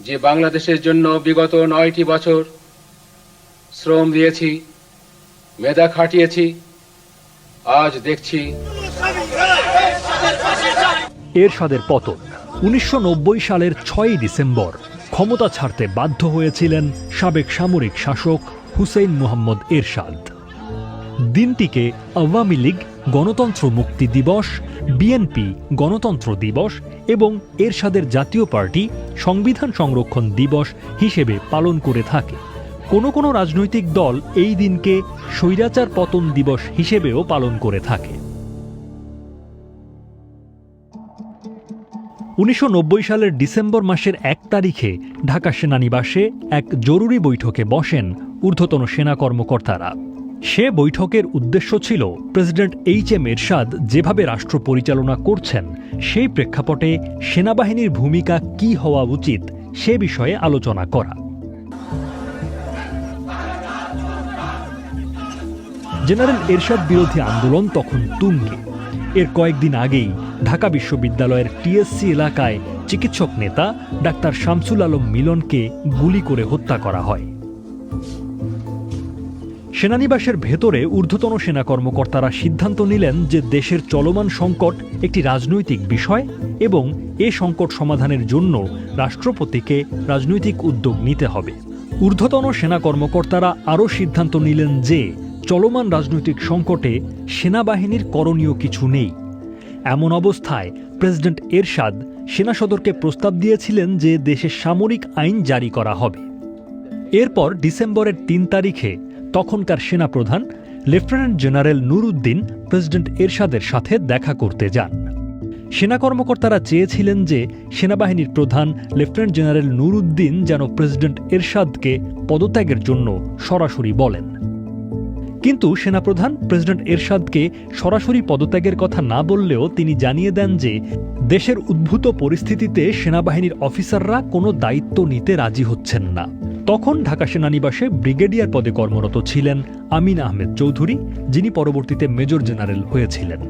যে বাংলাদেশের জন্য বিগত নয়টি বছর শ্রম দিয়েছি, মেধা খাটিয়েছি, আজ দেখছি এরশাদের পতন, উনিশশো নব্বই সালের ছয়ই ডিসেম্বর। ক্ষমতা ছাড়তে বাধ্য হয়েছিলেন সাবেক সামরিক শাসক হুসেইন মোহাম্মদ এরশাদ। দিনটিকে আওয়ামী লীগ গণতন্ত্র মুক্তি দিবস, বিএনপি গণতন্ত্র দিবস এবং এরশাদের জাতীয় পার্টি সংবিধান সংরক্ষণ দিবস হিসেবে পালন করে থাকে। কোনো কোনো রাজনৈতিক দল এই দিনকে স্বৈরাচার পতন দিবস হিসেবেও পালন করে থাকে। উনিশশো নব্বই সালের ডিসেম্বর মাসের এক তারিখে ঢাকা সেনানিবাসে এক জরুরি বৈঠকে বসেন ঊর্ধ্বতন সেনা কর্মকর্তারা। সে বৈঠকের উদ্দেশ্য ছিল প্রেসিডেন্ট এইচ এম এরশাদ যেভাবে রাষ্ট্র পরিচালনা করছেন, সেই প্রেক্ষাপটে সেনাবাহিনীর ভূমিকা কি হওয়া উচিত সে বিষয়ে আলোচনা করা। জেনারেল এরশাদ বিরোধী আন্দোলন তখন তুঙ্গে। এর কয়েকদিন আগেই ঢাকা বিশ্ববিদ্যালয়ের টিএসসি এলাকায় চিকিৎসক নেতা ডাক্তার শামসুল আলম মিলনকে গুলি করে হত্যা করা হয়। সেনানিবাসের ভেতরে ঊর্ধ্বতন সেনা কর্মকর্তারা সিদ্ধান্ত নিলেন যে দেশের চলমান সংকট একটি রাজনৈতিক বিষয় এবং এ সংকট সমাধানের জন্য রাষ্ট্রপতিকে রাজনৈতিক উদ্যোগ নিতে হবে। ঊর্ধ্বতন সেনা কর্মকর্তারা আরও সিদ্ধান্ত নিলেন যে চলমান রাজনৈতিক সংকটে সেনাবাহিনীর করণীয় কিছু নেই। এমন অবস্থায় প্রেসিডেন্ট এরশাদ সেনা সদরকে প্রস্তাব দিয়েছিলেন যে দেশে সামরিক আইন জারি করা হবে। এরপর ডিসেম্বরের তিন তারিখে তখনকার সেনাপ্রধান লেফটেন্যান্ট জেনারেল নুরউদ্দিন প্রেসিডেন্ট এরশাদের সাথে দেখা করতে যান। সেনা কর্মকর্তারা চেয়েছিলেন যে সেনাবাহিনীর প্রধান লেফটেন্যান্ট জেনারেল নুরউদ্দিন যেন প্রেসিডেন্ট এরশাদকে পদত্যাগের জন্য সরাসরি বলেন। কিন্তু সেনাপ্রধান প্রেসিডেন্ট এরশাদকে সরাসরি পদত্যাগের কথা না বললেও তিনি জানিয়ে দেন যে দেশের উদ্ভূত পরিস্থিতিতে সেনাবাহিনীর অফিসাররা কোনো দায়িত্ব নিতে রাজি হচ্ছেন না। তখন ঢাকা সেনানিবাসে ব্রিগেডিয়ার পদে কর্মরত ছিলেন আমিন আহমেদ চৌধুরী, যিনি পরবর্তীতে মেজর জেনারেল হয়েছিলেন।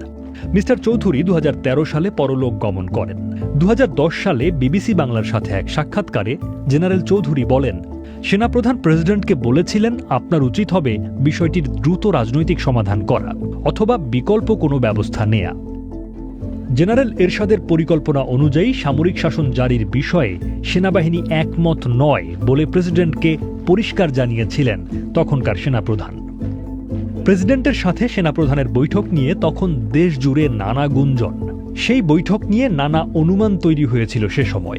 মিস্টার চৌধুরী দু হাজার তেরো সালে পরলোক গমন করেন। দু হাজার দশ সালে বিবিসি বাংলার সাথে এক সাক্ষাৎকারে জেনারেল চৌধুরী বলেন, সেনাপ্রধান প্রেসিডেন্টকে বলেছিলেন আপনার উচিত হবে বিষয়টির দ্রুত রাজনৈতিক সমাধান করা অথবা বিকল্প কোনো ব্যবস্থা নেয়া। জেনারেল এরশাদের পরিকল্পনা অনুযায়ী সামরিক শাসন জারির বিষয়ে সেনাবাহিনী একমত নয় বলে প্রেসিডেন্টকে পরিষ্কার জানিয়েছিলেন তখনকার সেনাপ্রধান। প্রেসিডেন্টের সাথে সেনাপ্রধানের বৈঠক নিয়ে তখন দেশ জুড়ে নানা গুঞ্জন। সেই বৈঠক নিয়ে নানা অনুমান তৈরি হয়েছিল সে সময়।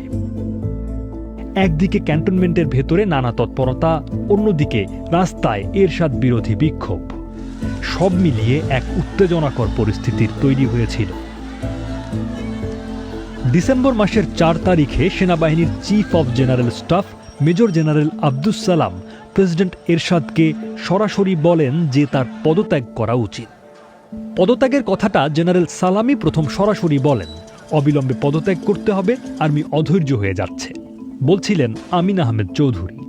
একদিকে ক্যান্টনমেন্টের ভেতরে নানা তৎপরতা, অন্যদিকে রাস্তায় এরশাদ বিরোধী বিক্ষোভ। সব মিলিয়ে এক উত্তেজনাকর পরিস্থিতির তৈরি হয়েছিল। ডিসেম্বর মাসের চার তারিখে সেনাবাহিনীর chief of general staff major general Abdus Salam president এরশাদকে সরাসরি বলেন যে তার পদত্যাগ করা উচিত। পদত্যাগের কথাটা জেনারেল সালামই প্রথম সরাসরি বলেন। অবিলম্বে পদত্যাগ করতে হবে, আর্মি অধৈর্য হয়ে যাচ্ছে। বলছিলেন আমিন আহমেদ চৌধুরী।